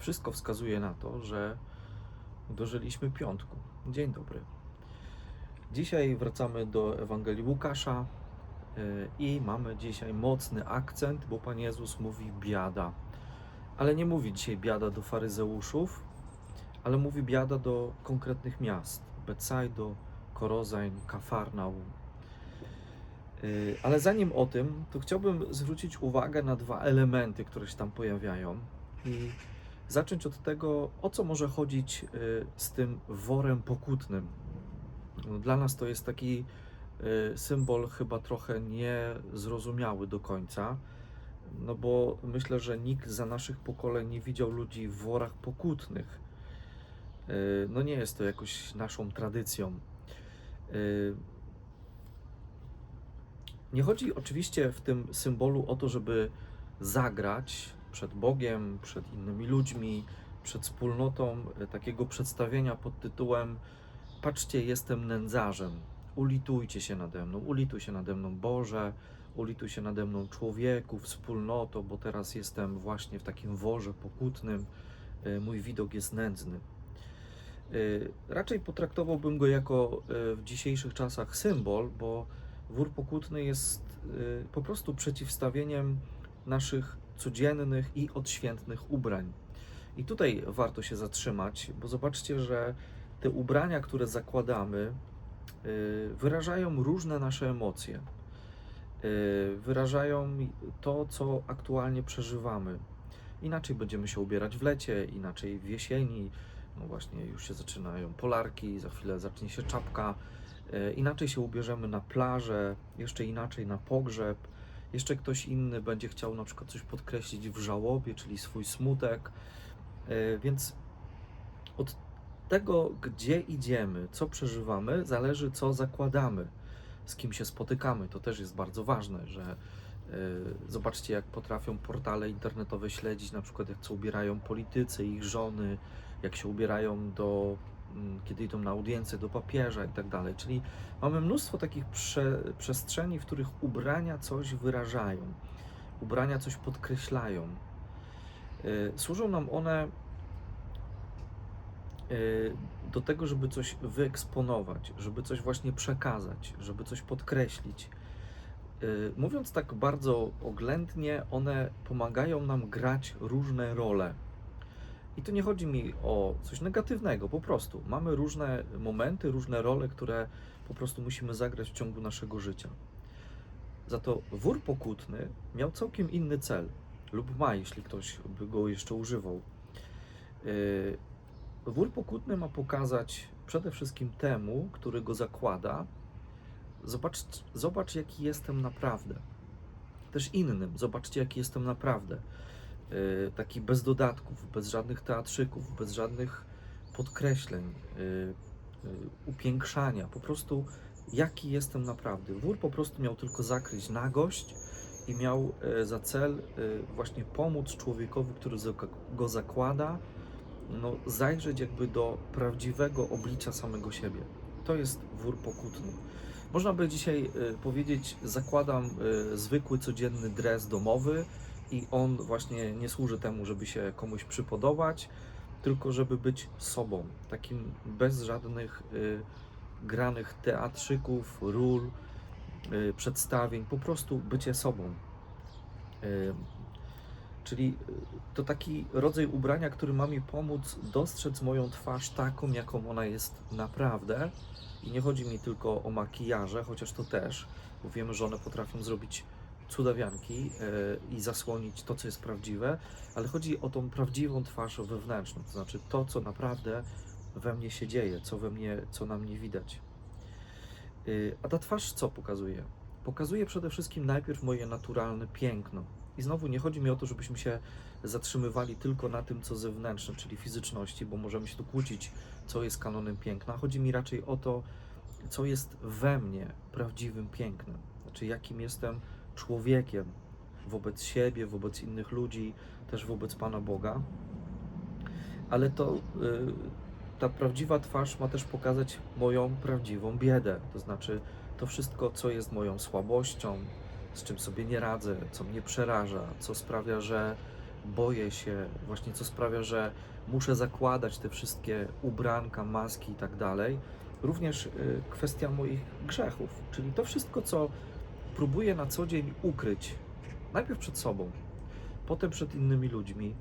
wszystko wskazuje na to, że dożyliśmy piątku. Dzień dobry. Dzisiaj wracamy do Ewangelii Łukasza y, i mamy dzisiaj mocny akcent, bo Pan Jezus mówi biada. Ale nie mówi dzisiaj biada do faryzeuszów, ale mówi biada do konkretnych miast. Betsaido, Korozain, Kafarnaum. Y, Ale zanim o tym, to chciałbym zwrócić uwagę na dwa elementy, które się tam pojawiają i zacząć od tego, o co może chodzić y, z tym worem pokutnym. No, Dla nas to jest taki y, symbol chyba trochę niezrozumiały do końca, no bo myślę, że nikt za naszych pokoleń nie widział ludzi w worach pokutnych. Y, No nie jest to jakoś naszą tradycją. Nie chodzi oczywiście w tym symbolu o to, żeby zagrać przed Bogiem, przed innymi ludźmi, przed wspólnotą e, takiego przedstawienia pod tytułem Patrzcie, jestem nędzarzem, ulitujcie się nade mną, ulituj się nade mną Boże, ulituj się nade mną człowieku, wspólnoto, bo teraz jestem właśnie w takim worze pokutnym, e, mój widok jest nędzny. E, Raczej potraktowałbym go jako w dzisiejszych czasach symbol, bo wór pokutny jest po prostu przeciwstawieniem naszych codziennych i odświętnych ubrań. I tutaj warto się zatrzymać, bo zobaczcie, że te ubrania, które zakładamy, y, wyrażają różne nasze emocje. Y, Wyrażają to, co aktualnie przeżywamy. Inaczej będziemy się ubierać w lecie, inaczej w jesieni. No właśnie, już się zaczynają polarki, za chwilę zacznie się czapka. E, Inaczej się ubierzemy na plażę, jeszcze inaczej na pogrzeb. Jeszcze ktoś inny będzie chciał na przykład coś podkreślić w żałobie, czyli swój smutek. E, Więc od tego, gdzie idziemy, co przeżywamy, zależy, co zakładamy, z kim się spotykamy. To też jest bardzo ważne, że e, zobaczcie, jak potrafią portale internetowe śledzić, na przykład jak co ubierają politycy, ich żony, jak się ubierają do kiedy idą na audiencję do papieża i tak dalej. Czyli mamy mnóstwo takich prze, przestrzeni, w których ubrania coś wyrażają, ubrania coś podkreślają. Y, Służą nam one y, do tego, żeby coś wyeksponować, żeby coś właśnie przekazać, żeby coś podkreślić. Y, Mówiąc tak bardzo oględnie, one pomagają nam grać różne role. I tu nie chodzi mi o coś negatywnego, po prostu. Mamy różne momenty, różne role, które po prostu musimy zagrać w ciągu naszego życia. Za to wór pokutny miał całkiem inny cel, lub ma, jeśli ktoś by go jeszcze używał. Yy, Wór pokutny ma pokazać przede wszystkim temu, który go zakłada, zobacz, zobacz jaki jestem naprawdę. Też innym, zobaczcie jaki jestem naprawdę taki bez dodatków, bez żadnych teatrzyków, bez żadnych podkreśleń, y, y, upiększania, po prostu jaki jestem naprawdę. Wór po prostu miał tylko zakryć nagość i miał y, za cel y, właśnie pomóc człowiekowi, który go zakłada, no, zajrzeć jakby do prawdziwego oblicza samego siebie. To jest wór pokutny. Można by dzisiaj y, powiedzieć, zakładam y, zwykły, codzienny dres domowy, i on właśnie nie służy temu, żeby się komuś przypodobać, tylko żeby być sobą, takim bez żadnych y, granych teatrzyków, ról, y, przedstawień, po prostu bycie sobą. Y, czyli y, to taki rodzaj ubrania, który ma mi pomóc dostrzec moją twarz taką, jaką ona jest naprawdę. I nie chodzi mi tylko o makijaże, chociaż to też, bo wiemy, że one potrafią zrobić cudawianki e, i zasłonić to, co jest prawdziwe, ale chodzi o tą prawdziwą twarz wewnętrzną, to znaczy to, co naprawdę we mnie się dzieje, co we mnie, co na mnie widać. Y, A ta twarz co pokazuje? Pokazuje przede wszystkim najpierw moje naturalne piękno. I znowu nie chodzi mi o to, żebyśmy się zatrzymywali tylko na tym, co zewnętrzne, czyli fizyczności, bo możemy się tu kłócić, co jest kanonem piękna. Chodzi mi raczej o to, co jest we mnie prawdziwym pięknem. Znaczy, jakim jestem człowiekiem wobec siebie, wobec innych ludzi, też wobec Pana Boga. Ale to y, ta prawdziwa twarz ma też pokazać moją prawdziwą biedę. To znaczy to wszystko, co jest moją słabością, z czym sobie nie radzę, co mnie przeraża, co sprawia, że boję się, właśnie co sprawia, że muszę zakładać te wszystkie ubranka, maski i tak dalej. Również y, kwestia moich grzechów, czyli to wszystko, co próbuję na co dzień ukryć, najpierw przed sobą, potem przed innymi ludźmi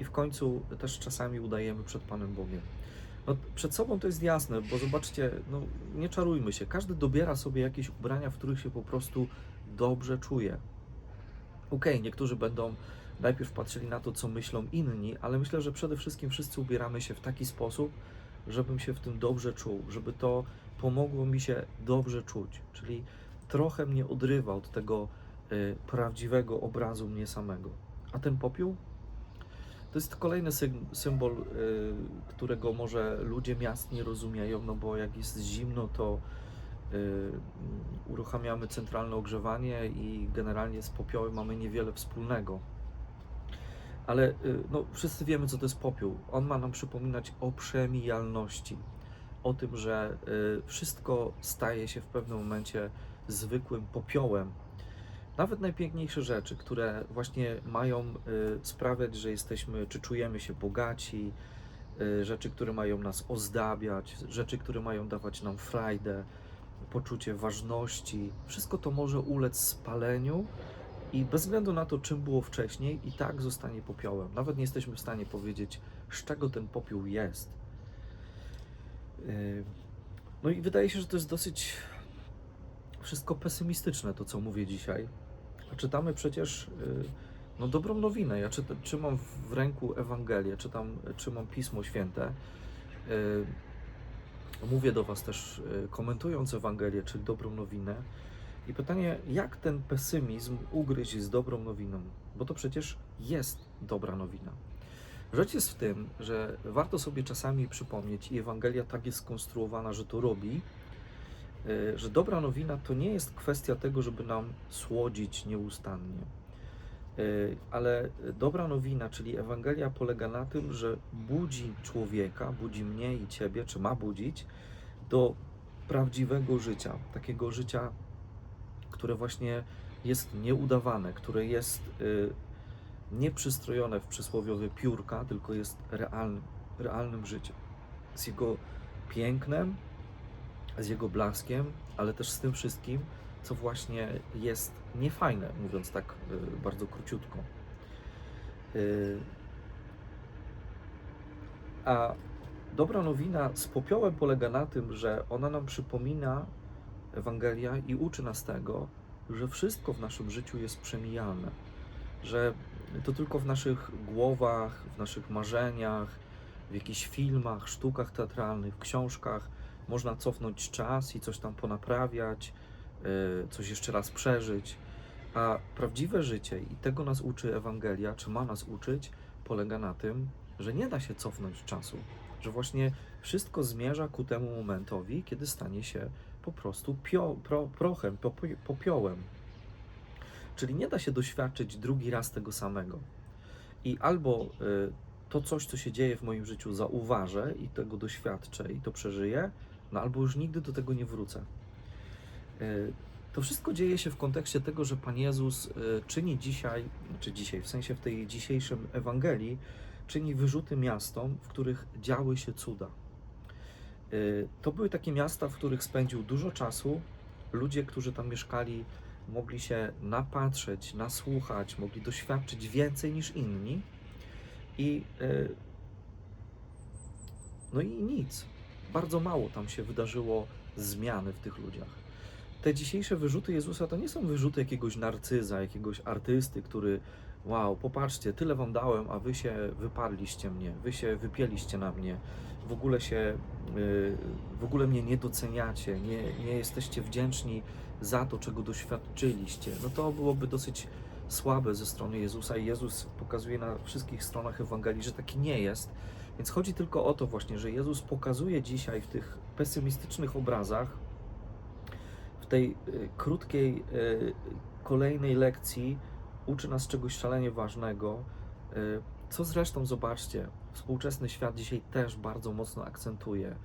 i w końcu też czasami udajemy przed Panem Bogiem. No, przed sobą to jest jasne, bo zobaczcie, no, nie czarujmy się. Każdy dobiera sobie jakieś ubrania, w których się po prostu dobrze czuje. Okej, niektórzy będą najpierw patrzyli na to, co myślą inni, ale myślę, że przede wszystkim wszyscy ubieramy się w taki sposób, żebym się w tym dobrze czuł, żeby to pomogło mi się dobrze czuć. Czyli trochę mnie odrywa od tego y, prawdziwego obrazu mnie samego. A ten popiół? To jest kolejny sym- symbol, y, którego może ludzie miast nie rozumieją, no bo jak jest zimno, to y, uruchamiamy centralne ogrzewanie i generalnie z popiołem mamy niewiele wspólnego. Ale no, wszyscy wiemy, co to jest popiół. On ma nam przypominać o przemijalności, o tym, że wszystko staje się w pewnym momencie zwykłym popiołem. Nawet najpiękniejsze rzeczy, które właśnie mają y, sprawiać, że jesteśmy, czy czujemy się bogaci, y, rzeczy, które mają nas ozdabiać, rzeczy, które mają dawać nam frajdę, poczucie ważności, wszystko to może ulec spaleniu i bez względu na to, czym było wcześniej, i tak zostanie popiołem. Nawet nie jesteśmy w stanie powiedzieć, z czego ten popiół jest. Yy, No i wydaje się, że to jest dosyć wszystko pesymistyczne, to co mówię dzisiaj. A czytamy przecież yy, no, dobrą nowinę. Ja czyta, trzymam w ręku Ewangelię, czytam, trzymam Pismo Święte. Yy, Mówię do Was też, yy, komentując Ewangelię, czyli dobrą nowinę. I pytanie, jak ten pesymizm ugryźć z dobrą nowiną? Bo to przecież jest dobra nowina. Rzecz jest w tym, że warto sobie czasami przypomnieć, i Ewangelia tak jest skonstruowana, że to robi, y, że dobra nowina to nie jest kwestia tego, żeby nam słodzić nieustannie. Y, Ale dobra nowina, czyli Ewangelia polega na tym, że budzi człowieka, budzi mnie i ciebie, czy ma budzić, do prawdziwego życia, takiego życia które właśnie jest nieudawane, które jest y, nieprzystrojone w przysłowiowe piórka, tylko jest realnym, realnym życiem. Z jego pięknem, z jego blaskiem, ale też z tym wszystkim, co właśnie jest niefajne, mówiąc tak y, bardzo króciutko. Y, a dobra nowina z popiołem polega na tym, że ona nam przypomina Ewangelia i uczy nas tego, że wszystko w naszym życiu jest przemijalne, że to tylko w naszych głowach, w naszych marzeniach, w jakichś filmach, sztukach teatralnych, w książkach można cofnąć czas i coś tam ponaprawiać, yy, coś jeszcze raz przeżyć. A prawdziwe życie, i tego nas uczy Ewangelia, czy ma nas uczyć, polega na tym, że nie da się cofnąć czasu, że właśnie wszystko zmierza ku temu momentowi, kiedy stanie się po prostu pio, pro, prochem, popio- popiołem. Czyli nie da się doświadczyć drugi raz tego samego. I albo y, to coś, co się dzieje w moim życiu, zauważę i tego doświadczę i to przeżyję, no albo już nigdy do tego nie wrócę. Y, to wszystko dzieje się w kontekście tego, że Pan Jezus y, czyni dzisiaj, czy dzisiaj, w sensie w tej dzisiejszym Ewangelii, czyni wyrzuty miastom, w których działy się cuda. Y, To były takie miasta, w których spędził dużo czasu. Ludzie, którzy tam mieszkali, mogli się napatrzeć, nasłuchać, mogli doświadczyć więcej niż inni. I no i nic. Bardzo mało tam się wydarzyło zmiany w tych ludziach. Te dzisiejsze wyrzuty Jezusa to nie są wyrzuty jakiegoś narcyza, jakiegoś artysty, który wow, popatrzcie, tyle wam dałem, a wy się wyparliście mnie, wy się wypieliście na mnie, w ogóle się, y, w ogóle mnie nie doceniacie, nie, nie jesteście wdzięczni za to, czego doświadczyliście. No to byłoby dosyć słabe ze strony Jezusa i Jezus pokazuje na wszystkich stronach Ewangelii, że taki nie jest. Więc chodzi tylko o to właśnie, że Jezus pokazuje dzisiaj w tych pesymistycznych obrazach, w tej y, krótkiej y, kolejnej lekcji uczy nas czegoś szalenie ważnego, y, co zresztą zobaczcie, współczesny świat dzisiaj też bardzo mocno akcentuje.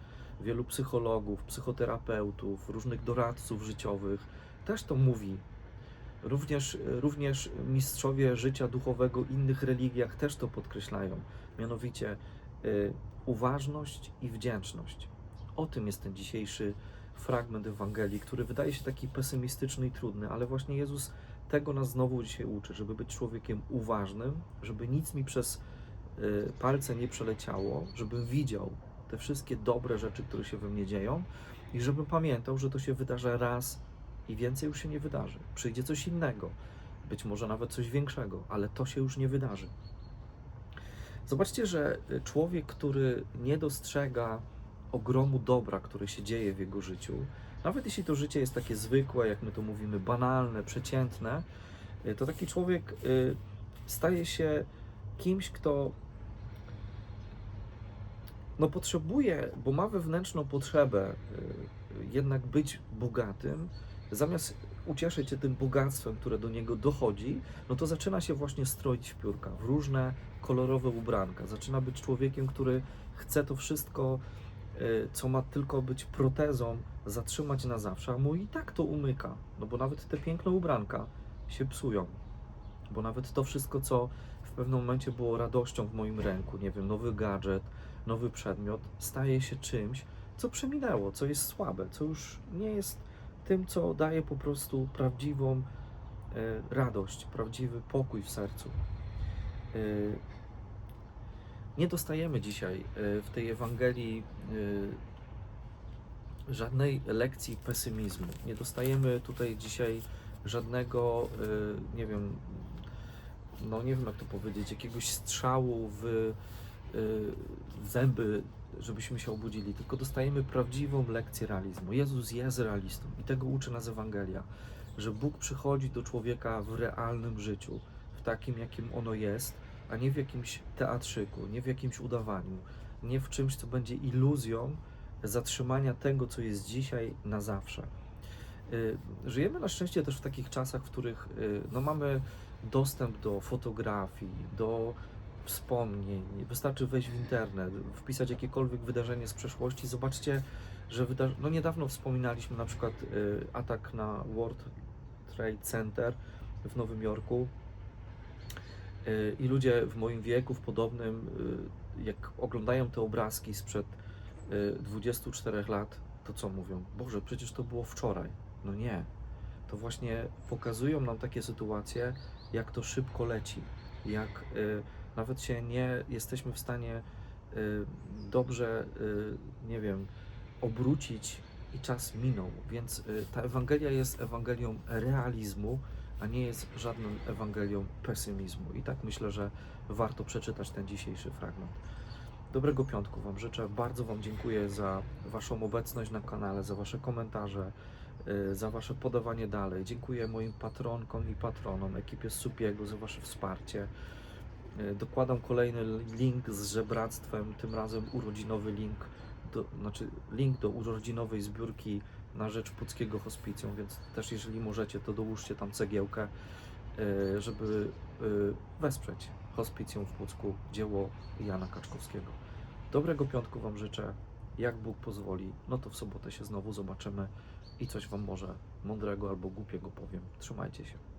Wielu psychologów, psychoterapeutów, różnych doradców życiowych też to mówi, Również, również mistrzowie życia duchowego innych religiach też to podkreślają. Mianowicie y, uważność i wdzięczność. O tym jest ten dzisiejszy fragment Ewangelii, który wydaje się taki pesymistyczny i trudny, ale właśnie Jezus tego nas znowu dzisiaj uczy, żeby być człowiekiem uważnym, żeby nic mi przez y, palce nie przeleciało, żebym widział te wszystkie dobre rzeczy, które się we mnie dzieją i żebym pamiętał, że to się wydarza raz i więcej już się nie wydarzy. Przyjdzie coś innego, być może nawet coś większego, ale to się już nie wydarzy. Zobaczcie, że y, człowiek, który nie dostrzega ogromu dobra, które się dzieje w jego życiu, nawet jeśli to życie jest takie zwykłe, jak my to mówimy, banalne, przeciętne, y, to taki człowiek y, staje się kimś, kto no potrzebuje, bo ma wewnętrzną potrzebę jednak być bogatym, zamiast ucieszyć się tym bogactwem, które do niego dochodzi, no to zaczyna się właśnie stroić w piórka, w różne kolorowe ubranka. Zaczyna być człowiekiem, który chce to wszystko, y, co ma tylko być protezą, zatrzymać na zawsze, a mu i tak to umyka, no bo nawet te piękne ubranka się psują, bo nawet to wszystko, co w pewnym momencie było radością w moim ręku, nie wiem, nowy gadżet, nowy przedmiot, staje się czymś, co przeminęło, co jest słabe, co już nie jest tym, co daje po prostu prawdziwą e, radość, prawdziwy pokój w sercu. E, nie dostajemy dzisiaj e, w tej Ewangelii żadnej lekcji pesymizmu. Nie dostajemy tutaj dzisiaj żadnego, nie wiem, no nie wiem jak to powiedzieć, jakiegoś strzału w zęby, żebyśmy się obudzili, tylko dostajemy prawdziwą lekcję realizmu. Jezus jest realistą i tego uczy nas Ewangelia, że Bóg przychodzi do człowieka w realnym życiu, w takim, jakim ono jest, a nie w jakimś teatrzyku, nie w jakimś udawaniu, nie w czymś, co będzie iluzją zatrzymania tego, co jest dzisiaj na zawsze. Y, Żyjemy na szczęście też w takich czasach, w których y, no, mamy dostęp do fotografii, do wspomnień. Wystarczy wejść w internet, wpisać jakiekolwiek wydarzenie z przeszłości. Zobaczcie, że wyda- no niedawno wspominaliśmy na przykład y, atak na World Trade Center w Nowym Jorku. Y, I ludzie w moim wieku, w podobnym, y, jak oglądają te obrazki sprzed y, 24 lat, to co mówią? Boże, przecież to było wczoraj. No nie. To właśnie pokazują nam takie sytuacje, jak to szybko leci, jak nawet się nie jesteśmy w stanie y, dobrze, y, nie wiem, obrócić i czas minął. Więc y, ta Ewangelia jest Ewangelią realizmu, a nie jest żadną Ewangelią pesymizmu. I tak myślę, że warto przeczytać ten dzisiejszy fragment. Dobrego piątku Wam życzę. Bardzo Wam dziękuję za Waszą obecność na kanale, za Wasze komentarze, za Wasze podawanie dalej. Dziękuję moim patronkom i patronom, ekipie z Supiego za Wasze wsparcie. Y, Dokładam kolejny link z żebractwem, tym razem urodzinowy link, do, znaczy link do urodzinowej zbiórki na rzecz Puckiego Hospicjum, więc też jeżeli możecie, to dołóżcie tam cegiełkę, y, żeby y, wesprzeć Hospicjum w Pucku, dzieło Jana Kaczkowskiego. Dobrego piątku Wam życzę, jak Bóg pozwoli, no to w sobotę się znowu zobaczymy i coś Wam może mądrego albo głupiego powiem. Trzymajcie się.